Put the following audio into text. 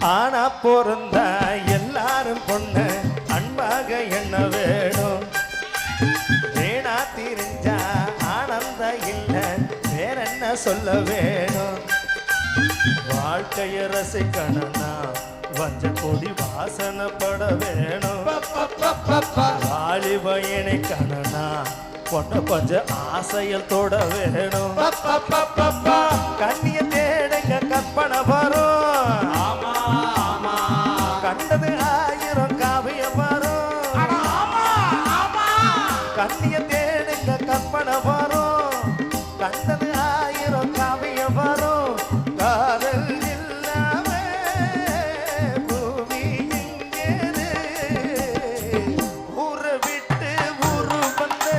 ஆனா பிறந்த எல்லாரும் பொண்ணு. அன்பாக என்ன வேணும்? வேணா தெரிஞ்சா ஆனந்த இல்ல வேற என்ன சொல்ல வேணும்? வாழ்க்கைய ரசிக்கணும்னா வஞ்ச கொடி வாசனைப்பட வேணும். வாலிபயனை கணனா பொண்ண கொஞ்சம் ஆசையில் தொட வேணும். கண்ணிய தேடுங்க கற்பனை வரும். ஆயிரம் காவிய வரும் கண்ணிய தேடுங்க கற்பனை வரும் கண்டது ஆயிரம் காவிய வரும் காதல் இல்லாம பூமி ஊரை விட்டு ஊரு வந்து.